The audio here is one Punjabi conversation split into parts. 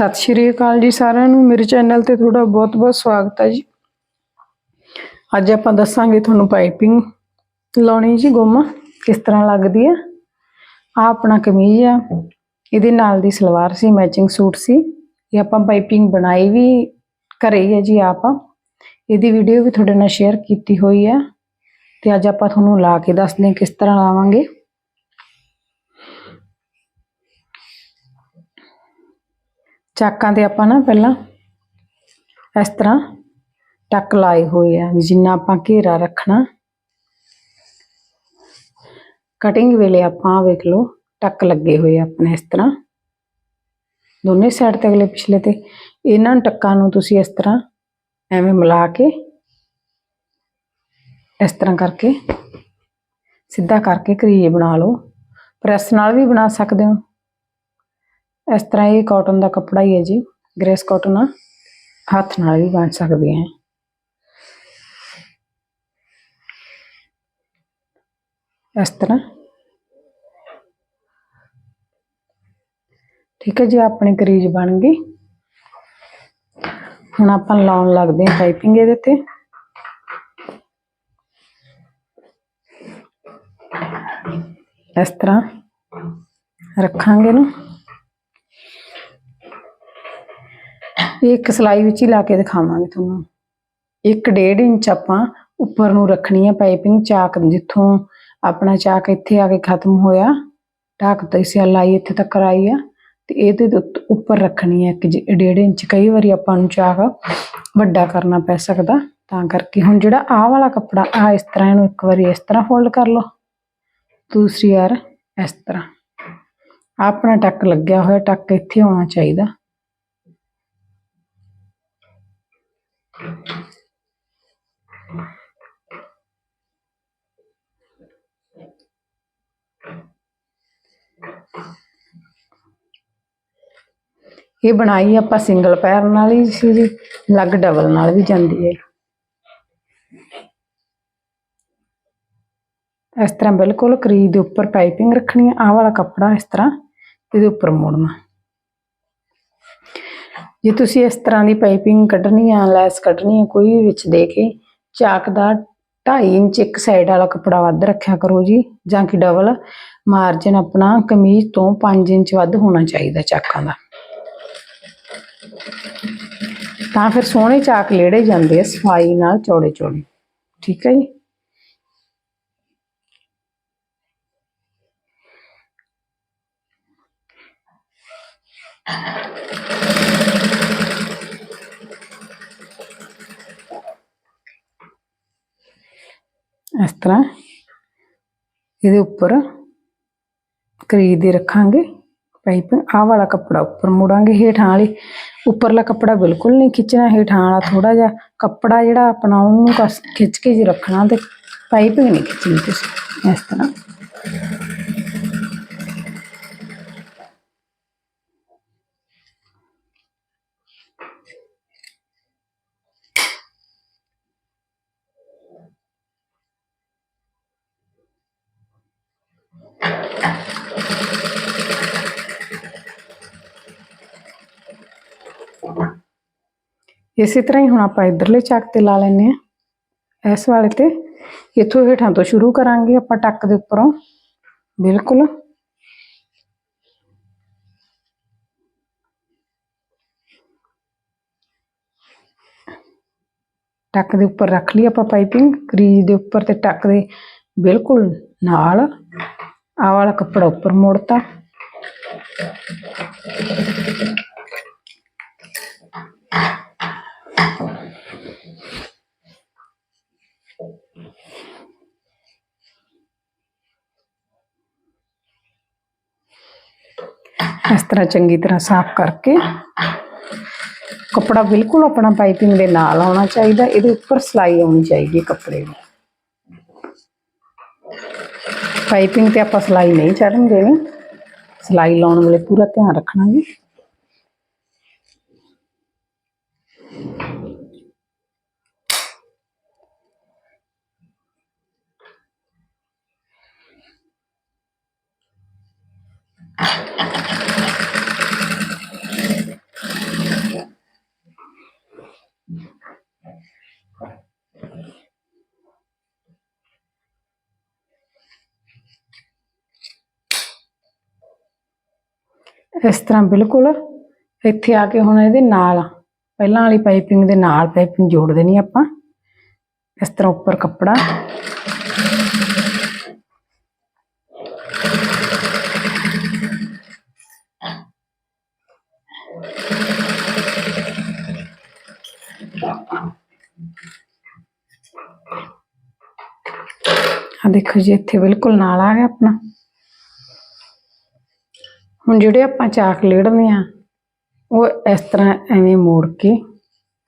ਸਤਿ ਸ਼੍ਰੀ ਅਕਾਲ ਜੀ ਸਾਰਿਆਂ ਨੂੰ। ਮੇਰੇ ਚੈਨਲ ਤੇ ਤੁਹਾਡਾ ਬਹੁਤ-ਬਹੁਤ ਸਵਾਗਤ ਹੈ ਜੀ। ਅੱਜ ਆਪਾਂ ਦੱਸਾਂਗੇ ਤੁਹਾਨੂੰ ਪਾਈਪਿੰਗ ਲਾਉਣੀ ਜੀ। ਗੁੰਮ ਕਿਸ ਤਰ੍ਹਾਂ ਲੱਗਦੀ ਹੈ? ਆ ਆਪਣਾ ਕਮੀਜ਼ ਆ। ਇਹਦੇ ਨਾਲ ਦੀ ਸਲਵਾਰ ਸੀ ਮੈਚਿੰਗ ਸੂਟ ਸੀ। ਇਹ ਆਪਾਂ ਪਾਈਪਿੰਗ ਬਣਾਈ ਵੀ ਘਰੇ ਹੀ ਹੈ ਜੀ ਆਪਾਂ। ਇਹਦੀ ਵੀਡੀਓ ਵੀ ਤੁਹਾਡੇ ਨਾਲ ਸ਼ੇਅਰ ਕੀਤੀ ਹੋਈ ਆ ਤੇ ਅੱਜ ਆਪਾਂ ਤੁਹਾਨੂੰ ਲਾ ਕੇ ਦੱਸਦੇ ਹਾਂ ਕਿਸ ਤਰ੍ਹਾਂ ਲਾਵਾਂਗੇ। ਚਾਕਾਂ ਤੇ ਆਪਾਂ ਨਾ ਪਹਿਲਾਂ ਇਸ ਤਰ੍ਹਾਂ ਟੱਕ ਲਾਏ ਹੋਏ ਆ ਵੀ ਜਿੰਨਾ ਆਪਾਂ ਘੇਰਾ ਰੱਖਣਾ। ਕਟਿੰਗ ਵੇਲੇ ਆਪਾਂ ਵੇਖ ਲਓ, ਟੱਕ ਲੱਗੇ ਹੋਏ ਆਪਣੇ ਇਸ ਤਰ੍ਹਾਂ। ਦੋਨੇ ਸਾਈਡ ਤੇ ਅਗਲੇ ਪਿਛਲੇ ਤੇ। ਇਹਨਾਂ ਟੱਕਾਂ ਨੂੰ ਤੁਸੀਂ ਇਸ ਤਰ੍ਹਾਂ ਐਵੇਂ ਮਿਲਾ ਕੇ ਇਸ ਤਰ੍ਹਾਂ ਕਰਕੇ ਸਿੱਧਾ ਕਰਕੇ ਕਰੀਏ ਬਣਾ ਲਓ। ਪ੍ਰੈਸ ਨਾਲ ਵੀ ਬਣਾ ਸਕਦੇ ਹੋ। ਇਸ ਤਰ੍ਹਾਂ ਇਹ ਕਾਟਨ ਦਾ ਕੱਪੜਾ ਹੀ ਹੈ ਜੀ। ਗ੍ਰੇਸ ਕਾਟਨ ਆ। ਹੱਥ ਨਾਲ ਵੀ ਬਣ ਸਕਦੇ ਆ ਇਸ ਤਰ੍ਹਾਂ। ਠੀਕ ਹੈ ਜੀ, ਆਪਣੀ ਕਰੀਜ ਬਣ ਗਈ। ਹੁਣ ਆਪਾਂ ਲਾਉਣ ਲੱਗਦੇ ਹਾਂ ਪਾਈਪਿੰਗ ਇਹਦੇ ਤੇ। ਇਸ ਤਰ੍ਹਾਂ। ਰੱਖਾਂਗੇ ਨਾ ਇਹ ਇੱਕ ਸਲਾਈ ਵਿੱਚ ਹੀ ਲਾ ਕੇ ਦਿਖਾਵਾਂਗੇ ਤੁਹਾਨੂੰ। ਇੱਕ ਡੇਢ ਇੰਚ ਆਪਾਂ ਉੱਪਰ ਨੂੰ ਰੱਖਣੀ ਹੈ ਪਾਈਪਿੰਗ ਚਾਕ ਜਿੱਥੋਂ ਆਪਣਾ ਚਾਕ ਇੱਥੇ ਆ ਕੇ ਖਤਮ ਹੋਇਆ, ਢੱਕ ਤੇ ਸਿਲਾਈ ਇੱਥੇ ਤੱਕ ਆਈ ਆ, ਤੇ ਇਹਦੇ ਉੱਤ- ਉੱਪਰ ਰੱਖਣੀ ਹੈ ਇੱਕ ਜ- ਡੇਢ ਇੰਚ ਕਈ ਵਾਰੀ ਆਪਾਂ ਨੂੰ ਚਾਕ ਵੱਡਾ ਕਰਨਾ ਪੈ ਸਕਦਾ। ਤਾਂ ਕਰਕੇ ਹੁਣ ਜਿਹੜਾ ਆਹ ਵਾਲਾ ਕੱਪੜਾ ਆ ਇਸ ਤਰ੍ਹਾਂ ਇਹਨੂੰ ਇੱਕ ਵਾਰੀ ਇਸ ਤਰ੍ਹਾਂ ਫੋਲਡ ਕਰ ਲਓ। ਦੂਸਰੀ ਯਾਰ ਇਸ ਤਰ੍ਹਾਂ। ਆਪਣਾ ਟੱਕ ਲੱਗਿਆ ਹੋਇਆ, ਟੱਕ ਇੱਥੇ ਹੋਣਾ ਚਾਹੀਦਾ। ਇਹ ਬਣਾਈ ਆਪਾਂ ਸਿੰਗਲ ਪੈਰ ਨਾਲ ਹੀ ਸੀ ਜੀ ਲੱਗ ਡਬਲ ਨਾਲ ਵੀ ਜਾਂਦੀ ਹੈ। ਇਸ ਤਰ੍ਹਾਂ ਬਿਲਕੁਲ ਕਰੀ ਦੇ ਉੱਪਰ ਪਾਈਪਿੰਗ ਰੱਖਣੀ ਹੈ, ਆਹ ਵਾਲਾ ਕੱਪੜਾ ਇਸ ਤਰ੍ਹਾਂ ਇਹਦੇ ਉੱਪਰ ਮੋੜਨਾ। ਜੇ ਤੁਸੀਂ ਇਸ ਤਰ੍ਹਾਂ ਦੀ ਪਾਈਪਿੰਗ ਕੱਢਣੀ ਆ, ਲੈਸ ਕੱਢਣੀ ਆ, ਕੋਈ ਵੀ ਵਿੱਚ ਦੇ ਕੇ, ਚਾਕ ਦਾ 2.5 ਇੰਚ ਇੱਕ ਸਾਈਡ ਵਾਲਾ ਕੱਪੜਾ ਵੱਧ ਰੱਖਿਆ ਕਰੋ ਜੀ, ਜਾਂ ਕਿ ਡਬਲ ਮਾਰਜਨ ਆਪਣਾ ਕਮੀਜ਼ ਤੋਂ 5 ਇੰਚ ਵੱਧ ਹੋਣਾ ਚਾਹੀਦਾ ਚਾਕਾਂ ਦਾ। ਤਾਂ ਫਿਰ ਸੋਹਣੇ ਚਾਕ ਲੇੜੇ ਜਾਂਦੇ ਆ, ਸਫ਼ਾਈ ਨਾਲ ਚੌੜੇ ਚੌੜੇ ਠੀਕ ਹੈ ਜੀ? ਇਸ ਤਰ੍ਹਾਂ ਇਹਦੇ ਉੱਪਰ ਕਰੀਦ ਦੇ ਰੱਖਾਂਗੇ। ਪਾਈਪਿੰਗ ਆਹ ਵਾਲਾ ਕੱਪੜਾ ਉੱਪਰ ਮੋੜਾਂਗੇ ਹੇਠਾਂ ਵਾਲੀ। ਉੱਪਰਲਾ ਕੱਪੜਾ ਬਿਲਕੁਲ ਨਹੀਂ ਖਿੱਚਣਾ, ਹੇਠਾਂ ਵਾਲਾ ਥੋੜਾ ਜਿਹਾ ਕੱਪੜਾ ਜਿਹੜਾ ਆਪਣਾ ਉਹਨੂੰ ਕਸ ਖਿੱਚ ਕੇ ਜੀ ਰੱਖਣਾ ਤੇ ਪਾਈਪਿੰਗ ਨਹੀਂ ਖਿੱਚਣੀ ਤੁਸੀਂ, ਇਸ ਤਰ੍ਹਾਂ। ਇਸੇ ਤਰ੍ਹਾਂ ਹੀ ਹੁਣ ਆਪਾਂ ਇਧਰਲੇ ਚੱਕ ਤੇ ਲਾ ਲੈਨੇ ਆ ਇਸ ਵਾਲੇ ਤੇ ਇੱਥੋਂ ਹੇਠਾਂ ਤੋਂ ਸ਼ੁਰੂ ਕਰਾਂਗੇ ਆਪਾਂ ਟੱਕ ਦੇ ਉੱਪਰੋਂ। ਬਿਲਕੁਲ। ਟੱਕ ਦੇ ਉੱਪਰ ਰੱਖ ਲਈ ਆਪਾਂ ਪਾਈਪਿੰਗ, ਕਰੀਜ ਦੇ ਉੱਪਰ ਤੇ ਟੱਕ ਦੇ ਬਿਲਕੁਲ ਨਾਲ। ਆਹ ਵਾਲਾ ਕੱਪੜਾ ਉੱਪਰ ਮੋੜਤਾ। ਇਸ ਤਰ੍ਹਾਂ ਚੰਗੀ ਤਰ੍ਹਾਂ ਸਾਫ਼ ਕਰਕੇ ਕੱਪੜਾ ਬਿਲਕੁਲ ਆਪਣਾ ਪਾਈਪਿੰਗ ਦੇ ਨਾਲ ਆਉਣਾ ਚਾਹੀਦਾ ਇਹਦੇ ਉੱਪਰ ਸਲਾਈ ਆਉਣੀ ਚਾਹੀਦੀ ਹੈ ਕੱਪੜੇ ਦੀ ਪਾਈਪਿੰਗ ਤੇ ਆਪਾਂ ਸਲਾਈ ਨਹੀਂ ਚੜਨ ਦੇਣੀ ਸਲਾਈ ਲਾਉਣ ਵੇਲੇ ਪੂਰਾ ਧਿਆਨ ਰੱਖਣਾ ਜੀ ਇਸ ਤਰ੍ਹਾਂ ਬਿਲਕੁਲ ਇੱਥੇ ਆ ਕੇ ਹੁਣ ਇਹਦੇ ਨਾਲ ਪਹਿਲਾਂ ਵਾਲੀ ਪਾਈਪਿੰਗ ਦੇ ਨਾਲ ਪਾਈਪਿੰਗ ਜੋੜ ਦੇਣੀ ਆਪਾਂ। ਇਸ ਤਰ੍ਹਾਂ ਉੱਪਰ ਕੱਪੜਾ। ਆ ਦੇਖੋ ਜੀ, ਇੱਥੇ ਬਿਲਕੁਲ ਨਾਲ ਆ ਗਿਆ ਆਪਣਾ। ਹੁਣ ਜਿਹੜੇ ਆਪਾਂ ਚਾਕ ਲੇੜਨੇ ਆ ਉਹ ਇਸ ਤਰ੍ਹਾਂ ਐਵੇਂ ਮੋੜ ਕੇ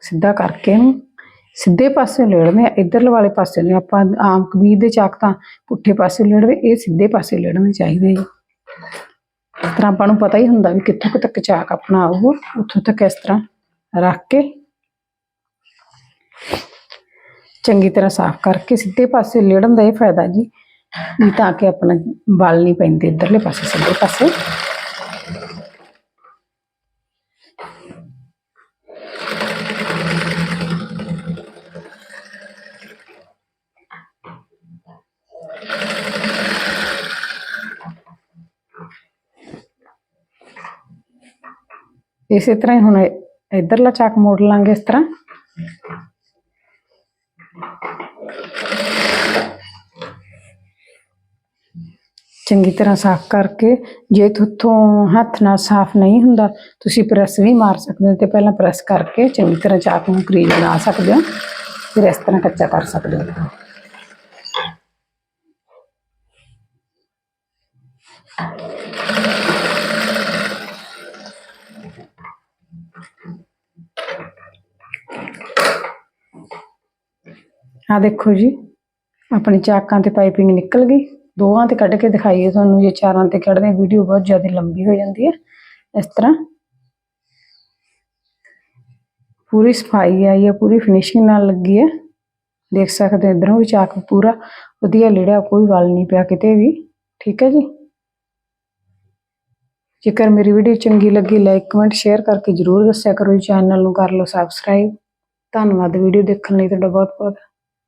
ਸਿੱਧਾ ਕਰਕੇ ਇਹਨੂੰ ਸਿੱਧੇ ਪਾਸੇ ਲੇੜਦੇ ਆ ਇਧਰਲੇ ਵਾਲੇ ਪਾਸੇ ਨੂੰ। ਆਪਾਂ ਆਮ ਕਬੀਰ ਦੇ ਚਾਕ ਤਾਂ ਪੁੱਠੇ ਪਾਸੇ ਲੇੜਦੇ, ਇਹ ਸਿੱਧੇ ਪਾਸੇ ਲੇੜਨੇ ਚਾਹੀਦੇ ਜੀ ਇਸ ਤਰ੍ਹਾਂ ਆਪਾਂ ਨੂੰ ਪਤਾ ਹੀ ਹੁੰਦਾ ਵੀ ਕਿੱਥੋਂ ਕੁ ਤੱਕ ਚਾਕ ਆਪਣਾ ਆਊਗਾ, ਉੱਥੋਂ ਤੱਕ ਇਸ ਤਰ੍ਹਾਂ ਰੱਖ ਕੇ ਚੰਗੀ ਤਰ੍ਹਾਂ ਸਾਫ਼ ਕਰਕੇ ਸਿੱਧੇ ਪਾਸੇ ਲੇੜਨ ਦਾ ਇਹ ਫਾਇਦਾ ਜੀ, ਵੀ ਤਾਂ ਕਿ ਆਪਣਾ ਵਾਲ ਨਹੀਂ ਪੈਂਦੇ ਇਧਰਲੇ ਪਾਸੇ, ਸਿੱਧੇ ਪਾਸੇ। ਇਸੇ ਤਰ੍ਹਾਂ ਹੀ ਹੁਣ ਇਧਰਲਾ ਚਾਕ ਮੋੜ ਲਾਂਗੇ ਇਸ ਤਰ੍ਹਾਂ ਚੰਗੀ ਤਰ੍ਹਾਂ ਸਾਫ਼ ਕਰਕੇ ਜੇ ਤੁਹਾਥੋਂ ਹੱਥ ਨਾਲ ਸਾਫ਼ ਨਹੀਂ ਹੁੰਦਾ ਤੁਸੀਂ ਪ੍ਰੈਸ ਵੀ ਮਾਰ ਸਕਦੇ ਹੋ ਤੇ ਪਹਿਲਾਂ ਪ੍ਰੈਸ ਕਰਕੇ ਚੰਗੀ ਤਰ੍ਹਾਂ ਚਾਕ ਨੂੰ ਕਰੀਜ ਬਣਾ ਸਕਦੇ ਹੋ ਫਿਰ ਇਸ ਤਰ੍ਹਾਂ ਕੱਚਾ ਕਰ ਸਕਦੇ ਹੋ ਆ ਦੇਖੋ ਜੀ, ਆਪਣੀ ਚਾਕਾਂ ਤੇ ਪਾਈਪਿੰਗ ਨਿਕਲ ਗਈ। ਦੋਹਾਂ ਤੇ ਕੱਢ ਕੇ ਦਿਖਾਈਏ ਤੁਹਾਨੂੰ, ਜੇ ਚਾਰਾਂ ਤੇ ਕੱਢਦੇ ਵੀਡੀਓ ਬਹੁਤ ਜ਼ਿਆਦਾ ਲੰਬੀ ਹੋ ਜਾਂਦੀ ਹੈ। ਇਸ ਤਰ੍ਹਾਂ ਪੂਰੀ ਸਫ਼ਾਈ ਆਈ ਹੈ, ਪੂਰੀ ਫਿਨਿਸ਼ਿੰਗ ਨਾਲ ਲੱਗੀ ਹੈ। ਦੇਖ ਸਕਦੇ ਹੋ ਇਧਰੋਂ ਵੀ ਚਾਕ ਪੂਰਾ, ਵਧੀਆ ਲਿੜਿਆ, ਕੋਈ ਗੱਲ ਨਹੀਂ ਪਿਆ ਕਿਤੇ ਵੀ। ਠੀਕ ਹੈ ਜੀ? ਜੇਕਰ ਮੇਰੀ ਵੀਡੀਓ ਚੰਗੀ ਲੱਗੀ ਲਾਈਕ ਕਮੈਂਟ ਸ਼ੇਅਰ ਕਰਕੇ ਜਰੂਰ ਦੱਸਿਆ ਕਰੋ ਜੀ ਚੈਨਲ ਨੂੰ ਕਰ ਲਓ ਸਬਸਕ੍ਰਾਈਬ ਧੰਨਵਾਦ, ਵੀਡੀਓ ਦੇਖਣ ਲਈ ਤੁਹਾਡਾ ਬਹੁਤ ਬਹੁਤ